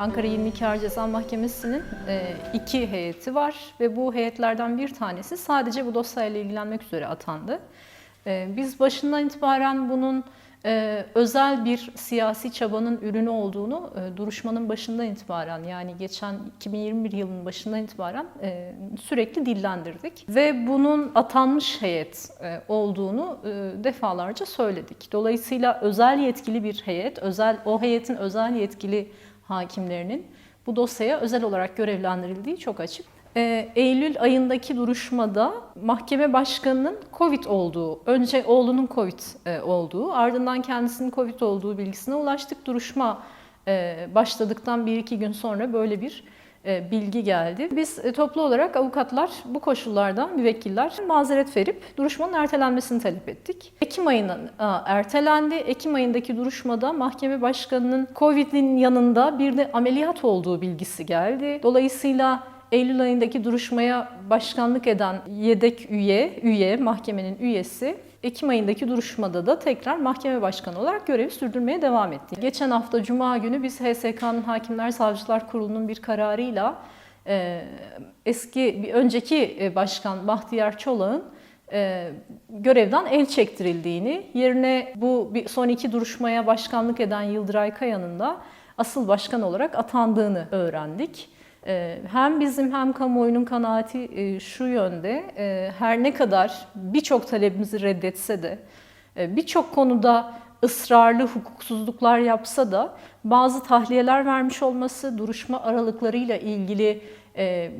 Ankara 22 Ağır Ceza Mahkemesi'nin e, iki heyeti var ve bu heyetlerden bir tanesi sadece bu dosyayla ilgilenmek üzere atandı. E, Biz başından itibaren bunun e, özel bir siyasi çabanın ürünü olduğunu duruşmanın başından itibaren yani geçen 2021 yılının başından itibaren sürekli dillendirdik. Ve bunun atanmış heyet olduğunu defalarca söyledik. Dolayısıyla özel yetkili bir heyet, özel o heyetin özel yetkili hakimlerinin bu dosyaya özel olarak görevlendirildiği çok açık. Ee, Eylül ayındaki duruşmada mahkeme başkanının Covid olduğu, önce oğlunun Covid e, olduğu, ardından kendisinin Covid olduğu bilgisine ulaştık. Duruşma e, başladıktan bir iki gün sonra böyle bir e, bilgi geldi. Biz e, toplu olarak avukatlar bu koşullardan müvekkiller mazeret verip duruşmanın ertelenmesini talep ettik. Ekim ayının aa, ertelendi. Ekim ayındaki duruşmada mahkeme başkanının Covid'in yanında bir de ameliyat olduğu bilgisi geldi. Dolayısıyla Eylül ayındaki duruşmaya başkanlık eden yedek üye, üye, mahkemenin üyesi Ekim ayındaki duruşmada da tekrar mahkeme başkanı olarak görevi sürdürmeye devam etti. Geçen hafta Cuma günü biz HSK'nın Hakimler Savcılar Kurulu'nun bir kararıyla e, eski bir önceki e, başkan Bahtiyar Çolak'ın e, görevden el çektirildiğini, yerine bu son iki duruşmaya başkanlık eden Yıldıray Kaya'nın da asıl başkan olarak atandığını öğrendik. E, Hem bizim hem kamuoyunun kanaati e, şu yönde, e, her ne kadar birçok talebimizi reddetse de, e, birçok konuda ısrarlı hukuksuzluklar yapsa da bazı tahliyeler vermiş olması, duruşma aralıklarıyla ilgili e,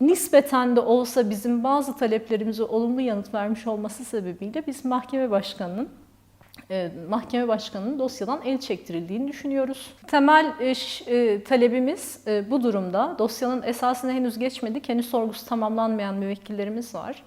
nispeten de olsa bizim bazı taleplerimize olumlu yanıt vermiş olması sebebiyle biz mahkeme başkanının mahkeme başkanının dosyadan el çektirildiğini düşünüyoruz. Temel e, ş- e, talebimiz e, bu durumda. Dosyanın esasına henüz geçmedik. Henüz sorgusu tamamlanmayan müvekkillerimiz var.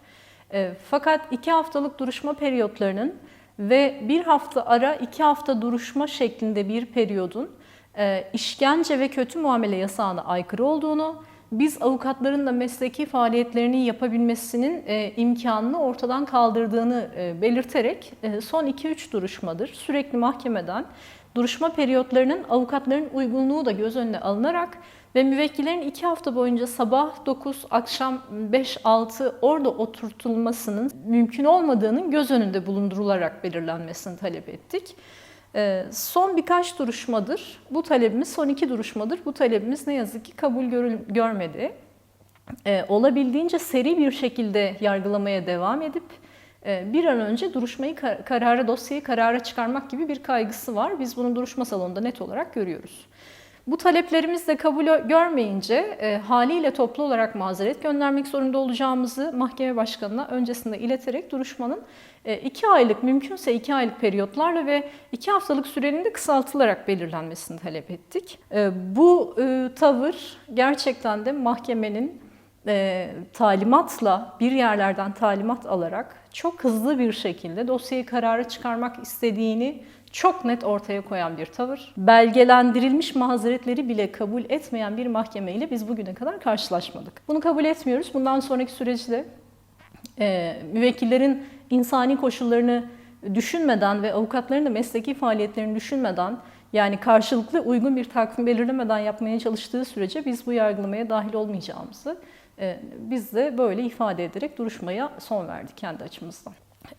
E, Fakat iki haftalık duruşma periyotlarının ve bir hafta ara iki hafta duruşma şeklinde bir periyodun e, işkence ve kötü muamele yasağına aykırı olduğunu, biz avukatların da mesleki faaliyetlerini yapabilmesinin e, imkanını ortadan kaldırdığını e, belirterek e, son 2-3 duruşmadır sürekli mahkemeden duruşma periyotlarının avukatların uygunluğu da göz önüne alınarak ve müvekkillerin 2 hafta boyunca sabah 9, akşam 5-6 orada oturtulmasının mümkün olmadığının göz önünde bulundurularak belirlenmesini talep ettik. Ee, Son birkaç duruşmadır, bu talebimiz son iki duruşmadır, bu talebimiz ne yazık ki kabul görmedi. Ee, Olabildiğince seri bir şekilde yargılamaya devam edip e, bir an önce duruşmayı kar- karara, dosyayı karara çıkarmak gibi bir kaygısı var. Biz bunu duruşma salonunda net olarak görüyoruz. Bu taleplerimiz de kabul görmeyince e, haliyle toplu olarak mazeret göndermek zorunda olacağımızı mahkeme başkanına öncesinde ileterek duruşmanın e, iki aylık mümkünse iki aylık periyotlarla ve iki haftalık sürenin de kısaltılarak belirlenmesini talep ettik. E, bu e, tavır gerçekten de mahkemenin e, talimatla bir yerlerden talimat alarak çok hızlı bir şekilde dosyayı karara çıkarmak istediğini çok net ortaya koyan bir tavır. Belgelendirilmiş mazeretleri bile kabul etmeyen bir mahkemeyle biz bugüne kadar karşılaşmadık. Bunu kabul etmiyoruz. Bundan sonraki süreçte e, müvekkillerin insani koşullarını düşünmeden ve avukatların da mesleki faaliyetlerini düşünmeden yani karşılıklı uygun bir takvim belirlemeden yapmaya çalıştığı sürece biz bu yargılamaya dahil olmayacağımızı e, biz de böyle ifade ederek duruşmaya son verdik kendi açımızdan.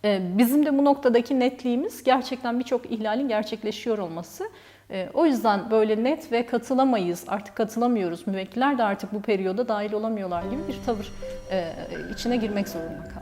E, Bizim de bu noktadaki netliğimiz gerçekten birçok ihlalin gerçekleşiyor olması. E, O yüzden böyle net ve katılamayız, artık katılamıyoruz, müvekkiller de artık bu periyoda dahil olamıyorlar gibi bir tavır e, içine girmek zorunda kaldık.